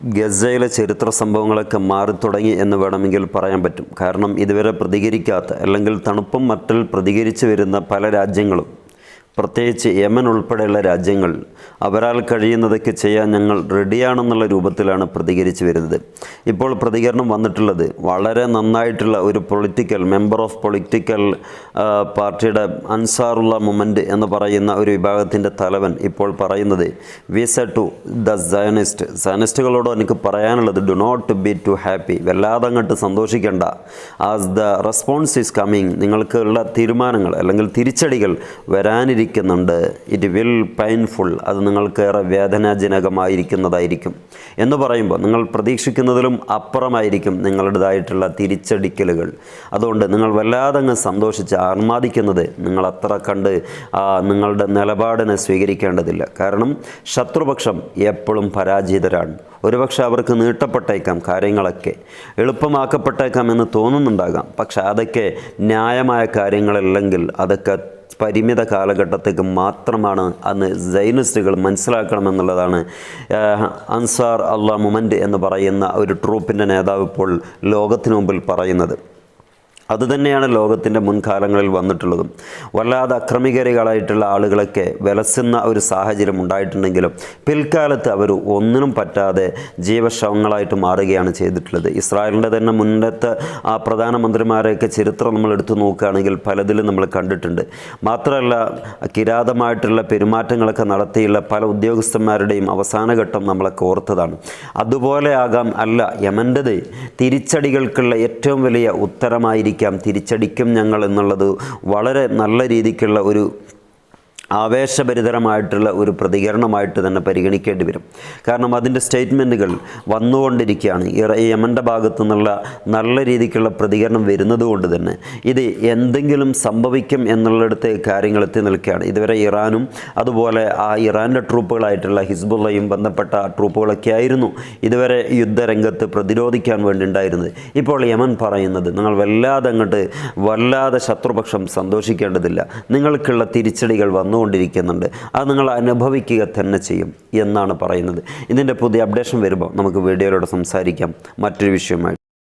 ഗസയിലെ ചരിത്ര സംഭവങ്ങളൊക്കെ മാറി തുടങ്ങി എന്ന് വേണമെങ്കിൽ പറയാൻ പറ്റും. കാരണം ഇതുവരെ പ്രതികരിക്കാത്ത അല്ലെങ്കിൽ തണുപ്പും മറ്റിൽ പ്രതികരിച്ചു വരുന്ന പല രാജ്യങ്ങളും പ്രത്യേകിച്ച് യമൻ ഉൾപ്പെടെയുള്ള രാജ്യങ്ങൾ അവരാൽ കഴിയുന്നതൊക്കെ ചെയ്യാൻ ഞങ്ങൾ റെഡിയാണെന്നുള്ള രൂപത്തിലാണ് പ്രതികരിച്ചു വരുന്നത്. ഇപ്പോൾ പ്രതികരണം വന്നിട്ടുള്ളത് വളരെ നന്നായിട്ടുള്ള ഒരു പൊളിറ്റിക്കൽ മെമ്പർ ഓഫ് പൊളിറ്റിക്കൽ പാർട്ടിയുടെ അൻസാറുള്ള മൊമെന്റ് എന്ന് പറയുന്ന ഒരു വിഭാഗത്തിന്റെ തലവൻ ഇപ്പോൾ പറയുന്നത് വിസ ടു ദ സയനിസ്റ്റ് സയനിസ്റ്റുകളോട് എനിക്ക് പറയാനുള്ളത് do not be too happy വല്ലാതെ അങ്ങോട്ട് സന്തോഷിക്കേണ്ട as the response is coming നിങ്ങൾക്കുള്ള തീരുമാനങ്ങൾ അല്ലെങ്കിൽ തിരിച്ചടികൾ വരാനിരിക്കുന്നുണ്ട് ഇറ്റ് വിൽ പെയിൻഫുൾ അത് നിങ്ങൾക്കേറെ വേദനാജനകമായിരിക്കുന്നതായിരിക്കും. എന്ന് പറയുമ്പോൾ നിങ്ങൾ പ്രതീക്ഷിക്കുന്നതിലും അപ്പുറമായിരിക്കും നിങ്ങളുടേതായിട്ടുള്ള തിരിച്ചടിക്കലുകൾ. അതുകൊണ്ട് നിങ്ങൾ വല്ലാതെ അങ്ങ് സന്തോഷിച്ച് ആർമാദിക്കുന്നത് നിങ്ങൾ അത്ര കണ്ട് നിങ്ങളുടെ നിലപാടിനെ സ്വീകരിക്കേണ്ടതില്ല. കാരണം ശത്രുപക്ഷം എപ്പോഴും പരാജിതരാണ്. ഒരുപക്ഷെ അവർക്ക് നീട്ടപ്പെട്ടേക്കാം കാര്യങ്ങളൊക്കെ. എളുപ്പമാക്കപ്പെട്ടേക്കാം എന്ന് തോന്നുന്നുണ്ടാകാം. പക്ഷെ അതൊക്കെ ന്യായമായ കാര്യങ്ങളല്ലെങ്കിൽ അതൊക്കെ പരിമിത കാലഘട്ടത്തേക്ക് മാത്രമാണ് അന്ന് സൈനിസ്റ്റുകൾ മനസ്സിലാക്കണമെന്നുള്ളതാണ് അൻസാർ അള്ളാ മൊമന്റ് എന്ന് പറയുന്ന ഒരു ട്രൂപ്പിന്റെ നേതാവ് ഇപ്പോൾ ലോകത്തിനു മുമ്പിൽ പറയുന്നത്. അതുതന്നെയാണ് ലോകത്തിന്റെ മുൻകാലങ്ങളിൽ വന്നിട്ടുള്ളതും. വല്ലാതെ അക്രമികരികളായിട്ടുള്ള ആളുകളൊക്കെ വിലസുന്ന ഒരു സാഹചര്യം ഉണ്ടായിട്ടുണ്ടെങ്കിലും പിൽക്കാലത്ത് അവർ ഒന്നിനും പറ്റാതെ ജീവശവങ്ങളായിട്ട് മാറുകയാണ് ചെയ്തിട്ടുള്ളത്. ഇസ്രായേലിന്റെ തന്നെ മുന്നത്തെ ആ പ്രധാനമന്ത്രിമാരെയൊക്കെ ചരിത്രം നമ്മൾ എടുത്തു നോക്കുകയാണെങ്കിൽ പലതിലും നമ്മൾ കണ്ടിട്ടുണ്ട്. മാത്രമല്ല കിരാതമായിട്ടുള്ള പെരുമാറ്റങ്ങളൊക്കെ നടത്തിയുള്ള പല ഉദ്യോഗസ്ഥന്മാരുടെയും അവസാനഘട്ടം നമ്മളൊക്കെ ഓർത്തതാണ്. അതുപോലെ ആകാം അല്ല യമന്റെത് തിരിച്ചടികൾക്കുള്ള ഏറ്റവും വലിയ ഉത്തരമായിരിക്കാം തിരിച്ചടിക്കും ഞങ്ങൾ എന്നുള്ളത് വളരെ നല്ല രീതിക്കുള്ള ഒരു ആവേശഭരിതരമായിട്ടുള്ള ഒരു പ്രതികരണമായിട്ട് തന്നെ പരിഗണിക്കേണ്ടി വരും. കാരണം അതിന്റെ സ്റ്റേറ്റ്മെന്റുകൾ വന്നുകൊണ്ടിരിക്കുകയാണ്. യമന്റെ ഭാഗത്തു നിന്നുള്ള നല്ല രീതിക്കുള്ള പ്രതികരണം വരുന്നത് കൊണ്ട് തന്നെ ഇത് എന്തെങ്കിലും സംഭവിക്കും എന്നുള്ളിടത്ത് കാര്യങ്ങൾ എത്തി നിൽക്കുകയാണ്. ഇതുവരെ ഇറാനും അതുപോലെ ആ ഇറാന്റെ ട്രൂപ്പുകളായിട്ടുള്ള ഹിസ്ബുള്ളയും ബന്ധപ്പെട്ട ട്രൂപ്പുകളൊക്കെ ആയിരുന്നു ഇതുവരെ യുദ്ധരംഗത്ത് പ്രതിരോധിക്കാൻ വേണ്ടി ഉണ്ടായിരുന്നത് ഇപ്പോൾ യമൻ പറയുന്നത് നിങ്ങൾ വല്ലാതെ അങ്ങോട്ട് വല്ലാതെ ശത്രുപക്ഷം സന്തോഷിക്കേണ്ടതില്ല. നിങ്ങൾക്കുള്ള തിരിച്ചടികൾ വന്നുകൊണ്ടിരിക്കുന്നുണ്ട് അത് നിങ്ങൾ അനുഭവിക്കുക തന്നെ ചെയ്യും എന്നാണ് പറയുന്നത്. ഇതിന്റെ പുതിയ അപ്ഡേഷൻ വരുമ്പോൾ നമുക്ക് വീഡിയോയിലൂടെ സംസാരിക്കാം. മറ്റൊരു വിഷയമായിട്ട്